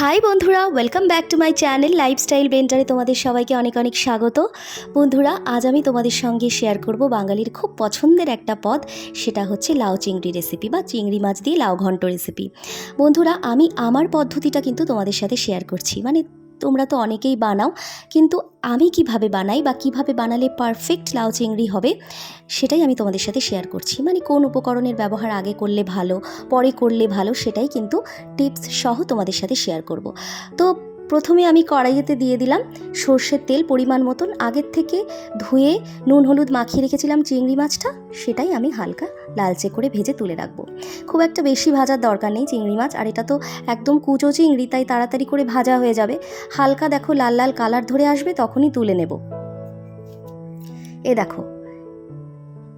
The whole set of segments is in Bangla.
হাই বন্ধুরা welcome back to my channel lifestyle বেন্টারে তোমাদের সবাইকে অনেক অনেক স্বাগত। বন্ধুরা, আজ আমি তোমাদের সঙ্গে শেয়ার করব বাঙালির খুব পছন্দের একটা পদ, সেটা হচ্ছে লাউ চিংড়ি রেসিপি বা চিংড়ি মাছ দিয়ে লাউ ঘন্ট রেসিপি বন্ধুরা, আমি আমার পদ্ধতিটা কিন্তু তোমাদের সাথে শেয়ার করছি মানে তোমরা তো অনেকেই বানাও, কিন্তু আমি কীভাবে বানাই বা কীভাবে বানালে পারফেক্ট লাউ চিংড়ি হবে, সেটাই আমি তোমাদের সাথে শেয়ার করছি। মানে কোন উপকরণের ব্যবহার আগে করলে ভালো, পরে করলে ভালো, সেটাই কিন্তু টিপস সহ তোমাদের সাথে শেয়ার করব। তো প্রথমে আমি কড়াইয়েতে দিয়ে দিলাম সর্ষের তেল পরিমাণ মতন, আগের থেকে ধুয়ে নুন, হলুদ মাখিয়ে রেখেছিলাম চিংড়ি মাছটা, সেটাই আমি হালকা লালচে করে ভেজে তুলে রাখব। খুব একটা বেশি ভাজার দরকার নেই চিংড়ি মাছ, আর এটা তো একদম কুচো চিংড়ি, তাই তাড়াতাড়ি করে ভাজা হয়ে যাবে। হালকা দেখো লাল লাল কালার ধরে আসবে, তখনই তুলে নেব। এ দেখো,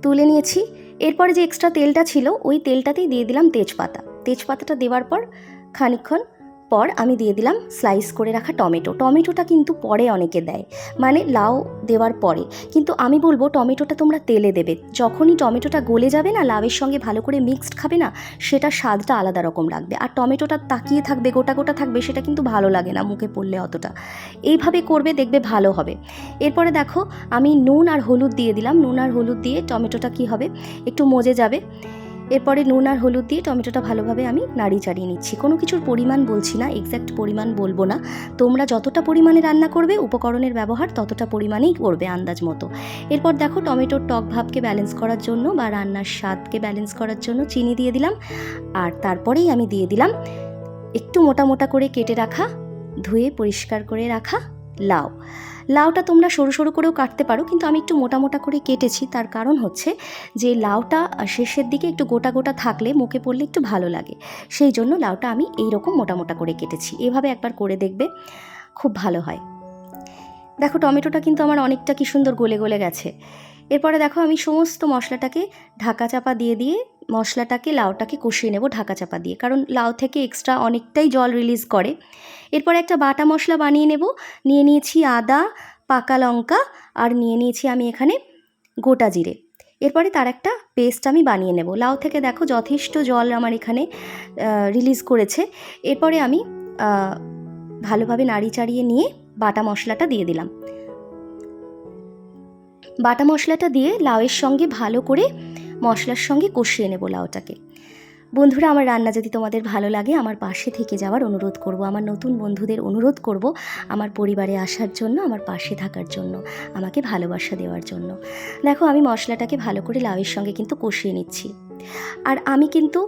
তুলে নিয়েছি। এরপরে যে এক্সট্রা তেলটা ছিল, ওই তেলটাতেই দিয়ে দিলাম তেজপাতা। তেজপাতাটা দেওয়ার পর খানিকক্ষণ পর আমি দিয়ে দিলাম স্লাইস করে রাখা টমেটো। টমেটোটা কিন্তু পরে অনেকে দেয় মানে লাউ দেওয়ার পরে। কিন্তু আমি বলব টমেটোটা তোমরা তেলে দেবে। যখনই টমেটোটা গলে যাবে না, লাউয়ের সঙ্গে ভালো করে মিক্সড খাবে না সেটা স্বাদটা আলাদা রকম লাগবে। আর টমেটোটা তাকিয়ে থাকবে, গোটা গোটা থাকবে, সেটা কিন্তু ভালো লাগে না মুখে পড়লে অতটা। এইভাবে করবে, দেখবে ভালো হবে। এরপরে দেখো, আমি নুন আর হলুদ দিয়ে দিলাম। নুন আর হলুদ দিয়ে টমেটোটা কি হবে? একটু মজে যাবে। এরপরে নুন আর হলুদ দিয়ে টমেটোটা ভালোভাবে আমি নাড়ি চাড়িয়ে নিচ্ছি। কোনো কিছুর পরিমাণ বলছি না এক্স্যাক্ট পরিমাণ বলব না। তোমরা যতটা পরিমাণে রান্না করবে, উপকরণের ব্যবহার ততটা পরিমাণেই করবে আন্দাজ মতো। এরপর দেখো টমেটোর টক ভাবকে ব্যালেন্স করার জন্য বা রান্নার স্বাদকে ব্যালেন্স করার জন্য চিনি দিয়ে দিলাম। আর তারপরেই আমি দিয়ে দিলাম একটু মোটা মোটা করে কেটে রাখা, ধুয়ে পরিষ্কার করে রাখা লাউ। লাউটা তোমরা সরু সরু করেও কাটতে পারো, কিন্তু আমি একটু মোটা মোটা করে কেটেছি। তার কারণ হচ্ছে যে লাউটা শেষের দিকে একটু গোটা গোটা থাকলে মুখে পড়লে একটু ভালো লাগে। সেই জন্য লাউটা আমি এই রকম মোটা মোটা করে কেটেছি। এভাবে একবার করে দেখবে, খুব ভালো হয়। দেখো, টমেটোটা কিন্তু আমার অনেকটা কি সুন্দর গলে গলে গেছে। এরপরে দেখো আমি সমস্ত মশলাটাকে ঢাকা চাপা দিয়ে দিয়ে মশলাটাকে, লাউটাকে কষিয়ে নেব ঢাকা চাপা দিয়ে। কারণ লাউ থেকে এক্সট্রা অনেকটাই জল রিলিজ করে। এরপরে একটা বাটা মশলা বানিয়ে নেব। নিয়ে নিয়েছি আদা, পাকা লঙ্কা আর নিয়ে নিয়েছি আমি এখানে গোটা জিরে। এরপরে তার একটা পেস্ট আমি বানিয়ে নেব। লাউ থেকে দেখো যথেষ্ট জল আমার এখানে রিলিজ করেছে। এরপরে আমি ভালোভাবে নাড়ি চাড়িয়ে নিয়ে বাটা মশলাটা দিয়ে দিলাম। বাটা মশলাটা দিয়ে লাউয়ের সঙ্গে ভালো করে মশলার সঙ্গে কষিয়ে নেব লাউটাকে। বন্ধুরা, আমার রান্না যদি তোমাদের ভালো লাগে, আমার পাশে থেকে যাওয়ার অনুরোধ করব। আমার নতুন বন্ধুদের অনুরোধ করব আমার পরিবারে আসার জন্য, আমার পাশে থাকার জন্য, আমাকে ভালোবাসা দেওয়ার জন্য। দেখো, আমি মশলাটাকে ভালো করে লাউয়ের সঙ্গে কিন্তু কষিয়ে নিচ্ছি। আর আমি কিন্তু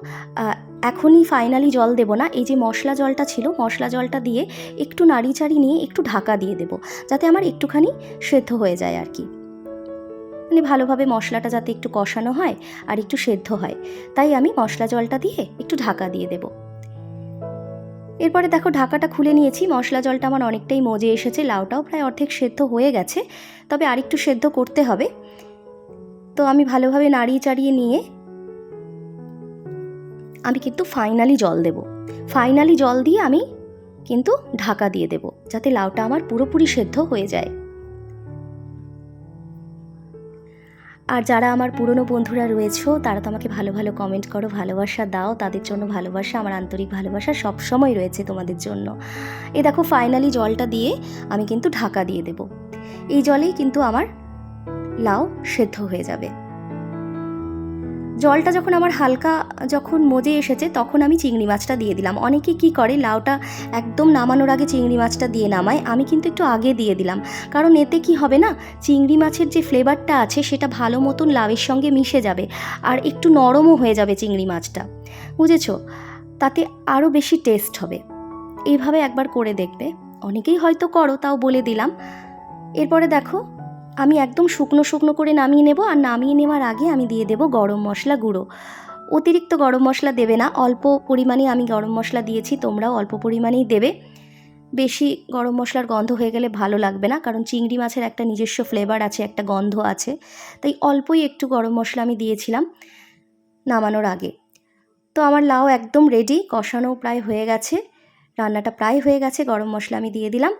এখনই ফাইনালি জল দেব না। এই যে মশলা জলটা ছিল, মশলা জলটা দিয়ে একটু নাড়ি চাড়ি নিয়ে একটু ঢাকা দিয়ে দেব, যাতে আমার একটুখানি সেদ্ধ হয়ে যায় আর কি। মানে ভালোভাবে মশলাটা যাতে একটু কষানো হয় আর একটু সেদ্ধ হয়, তাই আমি মশলা জলটা দিয়ে একটু ঢাকা দিয়ে দেব। এরপরে দেখো ঢাকাটা খুলে নিয়েছি, মশলা জলটা আমার অনেকটাই মজে এসেছে, লাউটাও প্রায় অর্ধেক সেদ্ধ হয়ে গেছে, তবে আরেকটু সেদ্ধ করতে হবে। তো আমি ভালোভাবে নাড়িয়ে চাড়িয়ে নিয়ে আমি কিন্তু ফাইনালি জল দেব। ফাইনালি জল দিয়ে আমি কিন্তু ঢাকা দিয়ে দেব, যাতে লাউটা আমার পুরোপুরি সেদ্ধ হয়ে যায়। আর যারা আমার পুরনো বন্ধুরা রয়েছে, তারা তো আমাকে ভালো ভালো কমেন্ট করো, ভালোবাসা দাও। তাদের জন্য ভালোবাসা, আমার আন্তরিক ভালোবাসা সব সময় রয়েছে তোমাদের জন্য। এ দেখো ফাইনালি জলটা দিয়ে আমি কিন্তু ঢাকা দিয়ে দেব। এই জলেই কিন্তু আমার লাউ সেদ্ধ হয়ে যাবে। জলটা যখন আমার হালকা যখন মজে এসেছে, তখন আমি চিংড়ি মাছটা দিয়ে দিলাম। অনেকে কি করে, লাউটা একদম নামানোর আগে চিংড়ি মাছটা দিয়ে নামায়, আমি কিন্তু একটু আগে দিয়ে দিলাম। কারণ এতে কি হবে না, চিংড়ি মাছের যে ফ্লেভারটা আছে, সেটা ভালো মতন লাউয়ের সঙ্গে মিশে যাবে আর একটু নরমও হয়ে যাবে চিংড়ি মাছটা। বুঝেছ? তাতে আরও বেশি টেস্ট হবে। এইভাবে একবার করে দেখবে। অনেকেই হয়তো করো, তাও বলে দিলাম। এরপরে দেখো আমি একদম শুকনো শুকনো করে নামিয়ে নেব আর নামিয়ে নেওয়ার আগে আমি দিয়ে দেব গরম মশলা গুঁড়ো। অতিরিক্ত গরম মশলা দেবে না, অল্প পরিমাণে আমি গরম মশলা দিয়েছি, তোমরাও অল্প পরিমাণেই দেবে। বেশি গরম মশলার গন্ধ হয়ে গেলে ভালো লাগবে না, কারণ চিংড়ি মাছের একটা নিজস্ব ফ্লেভার আছে, একটা গন্ধ আছে। তাই অল্পই একটু গরম মশলা আমি দিয়েছিলাম নামানোর আগে। তো আমার লাউ একদম রেডি কষানো প্রায় হয়ে গেছে, রান্নাটা প্রায় হয়ে গেছে, গরম মশলা আমি দিয়ে দিলাম।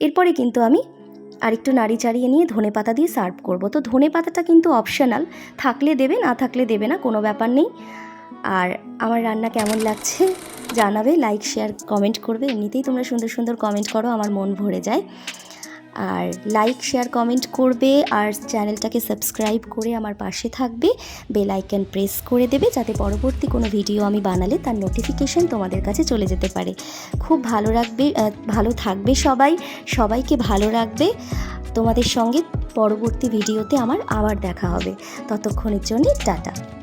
এরপরে কিন্তু আমি আর একটু নাড়ি চাড়িয়ে নিয়ে ধনে পাতা দিয়ে সার্ভ করব। তো ধনে পাতাটা কিন্তু অপশনাল থাকলে দেবে, না থাকলে দেবে না, কোনো ব্যাপার নেই। আর আমার রান্না কেমন লাগছে জানাবে লাইক শেয়ার কমেন্ট করবে। এমনিতেই তোমরা সুন্দর সুন্দর কমেন্ট করো, আমার মন ভরে যায়। আর লাইক শেয়ার কমেন্ট করবে আর চ্যানেলটাকে সাবস্ক্রাইব করে আমার পাশে থাকবে। বেল আইকন প্রেস করে দেবে যাতে পরবর্তী কোনো ভিডিও আমি বানালে তার নোটিফিকেশন তোমাদের কাছে চলে যেতে পারে। খুব ভালো রাখবে ভালো থাকবে সবাই, সবাইকে ভালো রাখবে। তোমাদের সঙ্গে পরবর্তী ভিডিওতে আমার আবার দেখা হবে। ততক্ষণের জন্য টাটা।